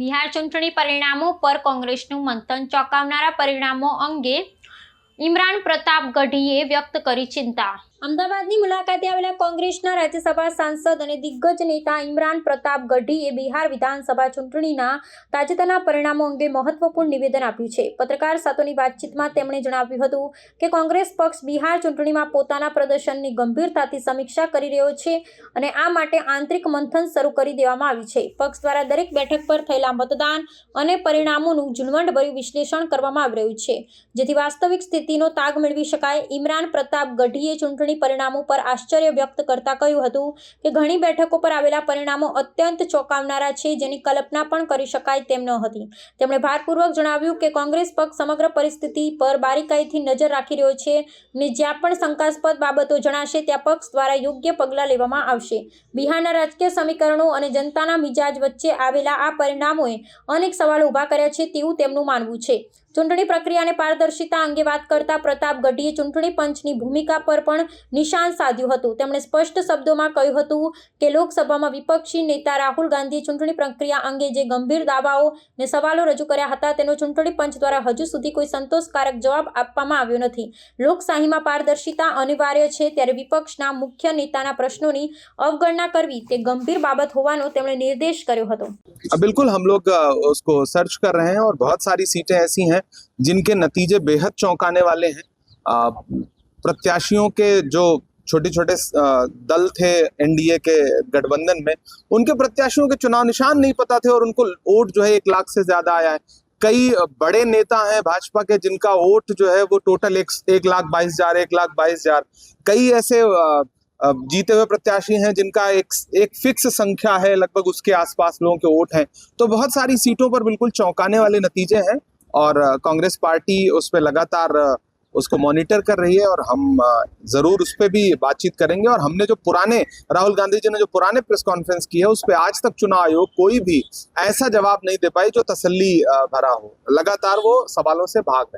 બિહાર ચૂંટણી પરિણામો પર કોંગ્રેસનું મંથન ચોંકાવનારા પરિણામો અંગે ઇમરાન પ્રતાપ ગઢીએ વ્યક્ત કરી ચિંતા. અમદાવાદની મુલાકાતે આવેલા કોંગ્રેસના રાજ્યસભા સાંસદ અને દિગ્ગજ નેતા ઇમરાન પ્રતાપ ગઢીએ બિહાર વિધાનસભા ચૂંટણીના તાજેતરના પરિણામો અંગે મહત્વપૂર્ણ નિવેદન આપ્યું છે. પત્રકાર સાથોની વાતચીતમાં તેમણે જણાવ્યું હતું કે કોંગ્રેસ પક્ષ બિહાર ચૂંટણીમાં પોતાના પ્રદર્શનની ગંભીરતાથી સમીક્ષા કરી રહ્યો છે અને આ માટે આંતરિક મંથન શરૂ કરી દેવામાં આવ્યું છે. પક્ષ દ્વારા દરેક બેઠક પર થયેલા મતદાન અને પરિણામોનું ઝીણવટભર્યું વિશ્લેષણ કરવામાં આવી રહ્યું છે. જેથી વાસ્તવિક સ્થિતિનો તાગ મેળવી શકાય. ઇમરાન પ્રતાપ ગઢીએ ચૂંટણી પરિણામો પર આશ્ચર્ય વ્યક્ત કરતા કહ્યું હતું કે ઘણી બેઠકો પર આવેલા પરિણામો અત્યંત ચોંકાવનારા છે, જેની કલ્પના પણ કરી શકાય તેમ ન હતી. તેમણે ભારપૂર્વક જણાવ્યું કે કોંગ્રેસ પક્ષ સમગ્ર પરિસ્થિતિ પર બારીકાઈથી નજર રાખી રહ્યો છે અને જ્યાં પણ શંકાસ્પદ બાબતો જણાશે ત્યાં પક્ષ દ્વારા યોગ્ય પગલાં લેવામાં આવશે. બિહારના રાજકીય સમીકરણો અને જનતાના મિજાજ વચ્ચે આવેલા આ પરિણામોએ અનેક સવાલો ઊભા કર્યા છે તેવું તેમનું માનવું છે. ચૂંટણી પ્રક્રિયા અને પારદર્શિતા અંગે વાત કરતા પ્રતાપ ગઢીએ ચૂંટણી પંચની ભૂમિકા પર પણ નિશાન સાધ્યું હતું તેમણે સ્પષ્ટ શબ્દોમાં કહ્યું હતું કે લોકસભામાં વિપક્ષી નેતા રાહુલ ગાંધીએ ચૂંટણી પ્રક્રિયા અંગે જે ગંભીર દાવાઓ ને સવાલો રજૂ કર્યા હતા તેનો ચૂંટણી પંચ દ્વારા હજુ સુધી કોઈ સંતોષકારક જવાબ આપવામાં આવ્યો નથી લોકશાહીમાં પારદર્શિતા અનિવાર્ય છે ત્યારે વિપક્ષના મુખ્ય નેતાના પ્રશ્નોની અવગણના કરવી તે ગંભીર બાબત હોવાનો તેમણે નિર્દેશ કર્યો હતો अब बिल्कुल हम लोग अ, उसको सर्च कर रहे हैं और बहुत सारी सीटें ऐसी हैं जिनके नतीजे बेहद चौंकाने वाले हैं। प्रत्याशियों के जो छोटे छोटे दल थे एनडीए के गठबंधन में, उनके प्रत्याशियों के चुनाव निशान नहीं पता थे और उनको वोट जो है एक लाख से ज़्यादा आया है। कई बड़े नेता हैं भाजपा के, जिनका वोट जो है वो टोटल एक एक लाख बाईस हज़ार, एक लाख बाईस हज़ार। कई ऐसे जीते हुए प्रत्याशी हैं जिनका एक एक फिक्स संख्या है, लगभग उसके आसपास लोगों के वोट हैं। तो बहुत सारी सीटों पर बिल्कुल चौंकाने वाले नतीजे हैं। और कांग्रेस पार्टी उस पर लगातार उसको मॉनिटर कर रही है और हम ज़रूर उस पर भी बातचीत करेंगे। और हमने जो पुराने, राहुल गांधी जी ने जो पुराने प्रेस कॉन्फ्रेंस की है, उस पर आज तक चुनाव आयोग कोई भी ऐसा जवाब नहीं दे पाई जो तसल्ली भरा हो। लगातार वो सवालों से भाग रहे